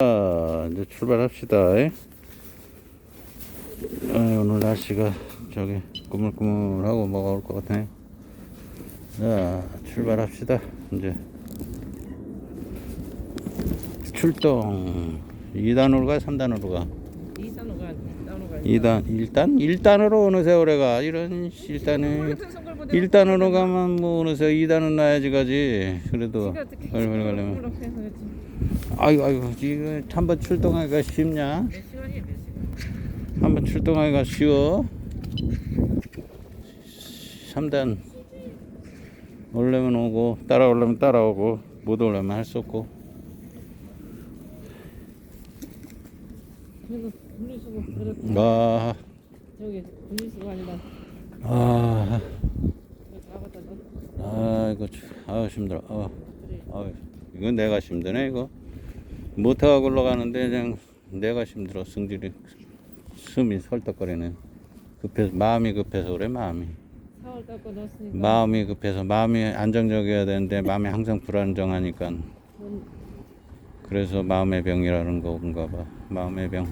자, 이제 출발합시다. 아, 오늘 날씨가 저기 꾸물꾸물하고 뭐가 올 것 같네. 자, 출발합시다. 이제 출동. 2단으로 가, 3단으로 가. 2단으로 가, 2단으로 가. 2단, 1단? 1단으로 어느 세월에 가. 이런 1단에. 1단으로 가면 뭐 어느새 2단은 놔야지 가지. 그래도 빨리 가려면. 아이고 아이고 이거 한번 출동하기가 쉽냐? 몇 시간이에요, 몇 시간? 한번 출동하기가 쉬워? 3단 오려면 오고 따라오려면 따라오고 못 오려면 할 수 없고 분리수거 아, 저기 분리수거 아니라 아. 아 이거 참- 아유 힘들어 아. 아 이건 내가 힘드네 이거 모터가 굴러가는데 그냥 내가 힘들어. 승질이 숨이 설떡거리네 급해서 마음이 급해서 그래 마음이. 4월 닦고 넣었으니까. 마음이 급해서. 마음이 안정적이어야 되는데 마음이 항상 불안정하니까. 그래서 마음의 병이라는 건가 봐. 마음의 병.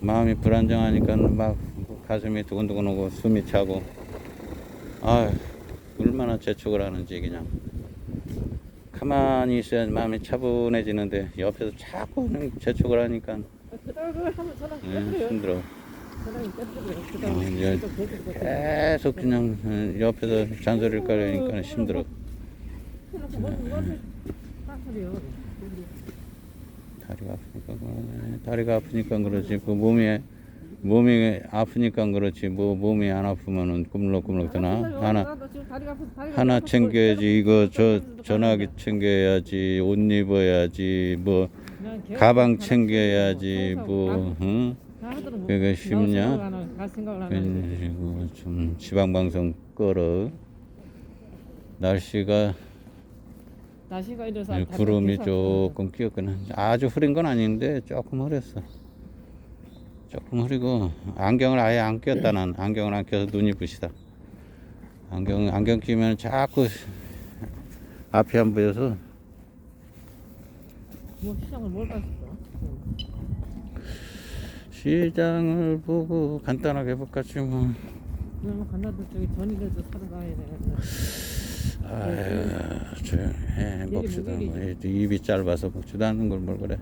마음이 불안정하니까 막 가슴이 두근두근하고 숨이 차고. 아휴 얼마나 재촉을 하는지 그냥 가만히 있어야 마음이 차분해지는데 옆에서 자꾸 재촉을 하니까 하면 깨뜨려요. 힘들어 깨뜨려요. 어, 이제 계속 계속 그냥 어, 옆에서 잔소리를 깔려니까 힘들어 딴소리요. 다리가 아프니까 그러네. 다리가 아프니까 그렇지 그 몸이 몸이 아프니까 그렇지 뭐 몸이 안 아프면은 꾸물럭꾸물럭 되나 하나 다리가 하나 아파서 챙겨야지 이거 저 전화기. 챙겨야지 옷 입어야지 뭐 가방 챙겨야지 뭐 응? 그게 나 쉽냐? 그리고 좀 지방 방송 끌어 날씨가 구름이. 조금 끼었거든. 아주 흐린 건 아닌데 조금 흐렸어. 조금 흐리고 안경을 아예 안 꼈다 난 안경을 안 껴서 눈이 부시다. 안경 안경 끼면 자꾸 앞이 안 보여서 뭐 시장을 뭘 갔어? 시장을 보고 간단하게 볼까지 뭐. 그러면 간다도 저기 전이라도 사러 가야 되겠네. 아유 조용해 먹지도. 않고 입이 짧아서 먹지도 않는 걸 뭘 그래.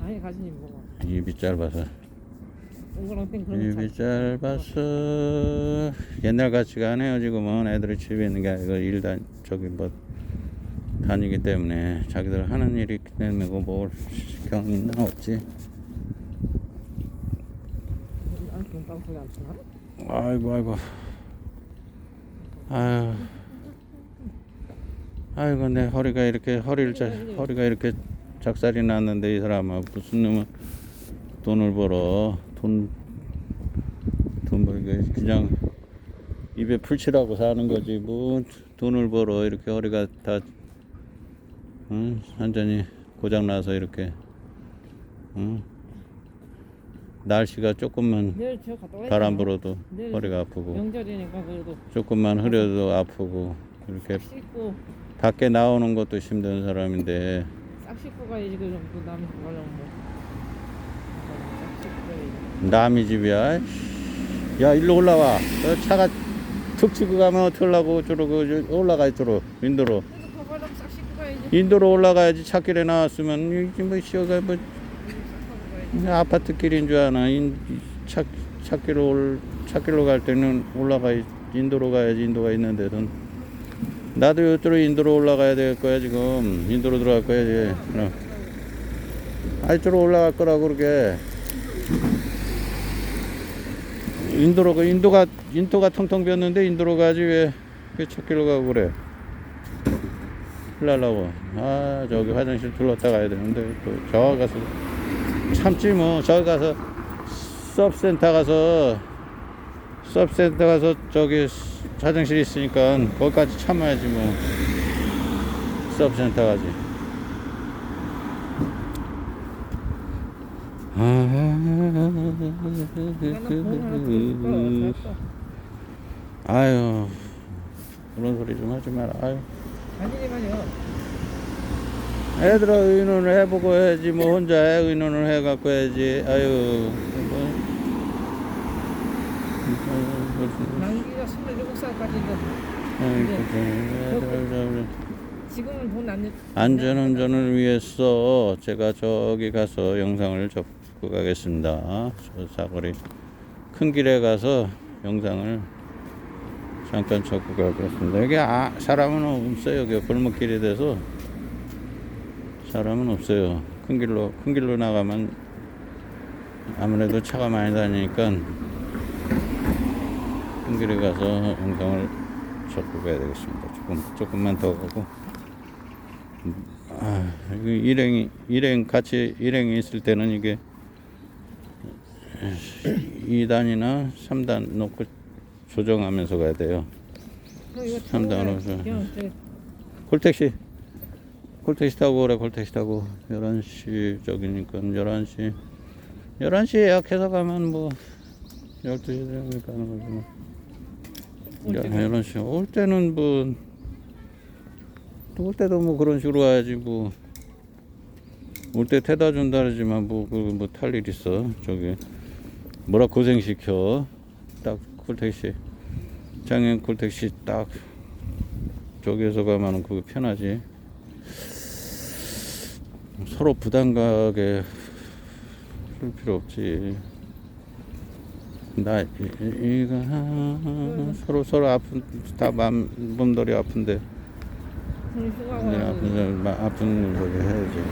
아예 가시니 뭐가? 입이 짧아서. 잘. 짧아서 옛날 같지가 않아요 지금은. 애들이 집에 있는 게 아니고 일다 저기 뭐 다니기 때문에 자기들 하는 일이 있기 때문에 먹을 경이 있나 없지? 아이고 아이고. 아유. 아이고 내 허리가 이렇게 허리를 자, 허리가 이렇게 작살이 났는데 이 사람아 무슨 놈은 돈을 벌어 돈 돈 벌게 그냥 입에 풀칠하고 사는 거지 뭐 돈을 벌어 이렇게 허리가 다 응? 완전히 고장 나서 이렇게 응? 날씨가 조금만 바람 되나? 불어도 허리가 아프고 명절이니까 그래도 조금만 흐려도 아프고 이렇게 밖에 나오는 것도 힘든 사람인데 싹 씻고 가야지 그럼 또 남이 가려면 뭐. 남이 집이야. 야 일로 올라와. 너 차가 툭 치고 가면 어떡하려고 저러고 저 올라가 있도록 인도로. 인도로 올라가야지 차길에 나왔으면 이게 뭐 쉬어가 뭐. 아파트 길인 줄 아나. 인, 차, 차길로 올, 차길로 갈 때는 올라가 인도로 가야지 인도가 있는데도 나도 이쪽으로 인도로 올라가야 될 거야 지금. 인도로 들어갈 거야 이제. 어. 아 이쪽으로 올라갈 거라고 그러게 인도로 가 인도가 인도가 텅텅 비었는데 인도로 가지 왜, 왜 차길로 가고 그래? 흘라려고. 아 저기 화장실 들렀다 가야 되는데 또 저 가서 참지 뭐. 저기 가서 서브센터 가서 서브센터 가서 저기 화장실 있으니까 거기까지 참아야지 뭐. 서브센터 가지. 아 유 그런 소리 좀 하지 마라 아유. 애들아 의논을 해보고 해야지 뭐 혼자 해 의논을 해갖고 해야지 아유 뭐. 만기가 27살까지도 아이고, 참. 지금은 돈안 안전운전을 위해서 제가 저기 가서 영상을 접고 가겠습니다. 저 사거리 큰 길에 가서 영상을 잠깐 접고 가겠습니다. 여기 아, 사람은 없어요. 여기 골목길이 돼서 사람은 없어요. 큰 길로 큰 길로 나가면 아무래도 차가 많이 다니니까 큰 길에 가서 영상을 접고 가야 되겠습니다. 조금 조금만 더 가고. 아, 일행이 일행 같이 일행이 있을 때는 이게 2단이나 3단 놓고 조정하면서 가야 돼요. 삼단으로 줘. 콜택시 콜택시 타고 그래 콜택시 타고 11시 저기니까 11시 11시 예약해서 가면 뭐 12시 되면 가는 거지 뭐. 올 야, 때는? 11시 올 때는 뭐 올 때도 뭐 그런 식으로 와야지 뭐 올 때 태다 준다 그러지만 뭐그뭐탈 일 있어 저기 뭐라 고생시켜. 딱 콜택시 장애인 콜택시 딱 저기에서 가면은 그거 편하지. 서로 부담 가게 할 필요 없지. 나 이- 이- 이거 하- 서로 서로 아픈 다 마음 몸들이 아픈데. 네, 아픈 아픈 거기 해야지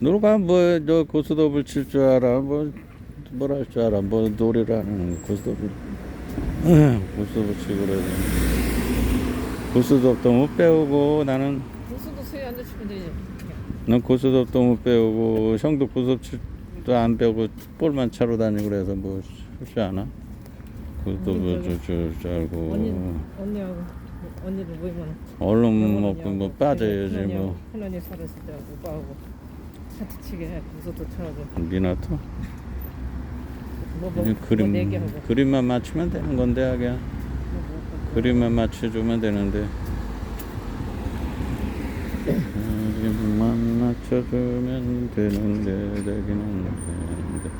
누가 뭐 저 고스톱을 칠 줄 알아? 뭐뭘할줄 알아? 뭐 하는 고스톱을? 고스톱을 치고 그러지 고스톱도 못 배우고 나는 고수도 수에 앉아 치면 되지 난 고스톱도 못 배우고 형도 고스톱 칠도 안 배우고 볼만 차로 다니고 그래서 뭐 쉽지 않아? 고스톱을 줄 줄 알고. 언니, 언니하고 언니들 모이면 얼른 먹고. 뭐 빠져야지 뭐. 하나님 살았을 때 오빠하고 같이 치게 해 고수도 쳐하고. 미나토 뭐뭐 그냥 그림 내기하고. 그림만 맞추면 되는 건데 하기야 그림만 맞춰주면 되는데. 그림만 맞춰주면 되는데 되기는 되는데.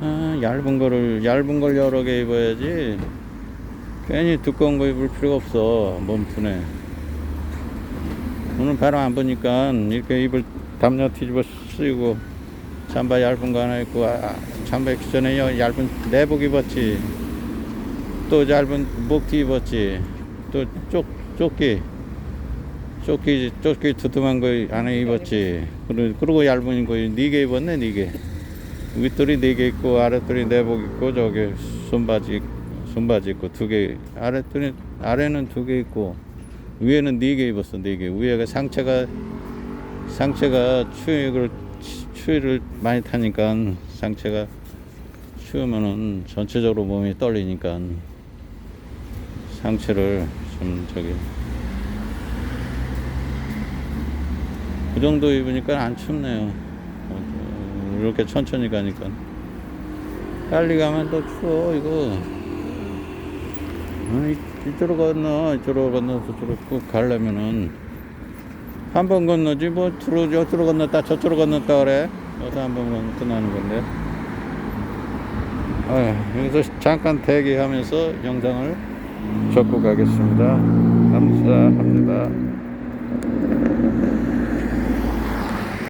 아 얇은 거를 얇은 걸 여러 개 입어야지 괜히 두꺼운 거 입을 필요가 없어 몸푸네 오늘 바람 안 보니까 이렇게 입을 담요 뒤집어 쓰고 잠바 얇은 거 하나 입고 아, 잠바 입기 전에 여- 얇은 내복 입었지. 또 얇은 목티 입었지. 또 쪽, 조끼 조끼 조끼 두툼한 거 안에 입었지. 그리고, 그리고 얇은 거네개 입었네 네개. 윗돌이 네개 입고 아랫돌이 내복 입고 저기 손바지 손바지 입고 두 개 아랫돌이 아래는 두 개 입고 위에는 네 개 입었어 네 개 위에가 상체가 상체가 추위를 추위를 많이 타니까 상체가 추우면은 전체적으로 몸이 떨리니까 상체를 좀 저기 그 정도 입으니까 안 춥네요. 어, 이렇게 천천히 가니까 빨리 가면 또 추워 이거. 아니 이쪽으로 건너 이쪽으로 건너 저쪽으로 쭉 가려면은 한 번 건너지 뭐 저쪽으로 건넜다 저쪽으로 건넜다 그래. 여기서 한 번 건너 끝나는 건데. 아, 여기서 잠깐 대기하면서 영상을 접고 가겠습니다. 감사합니다.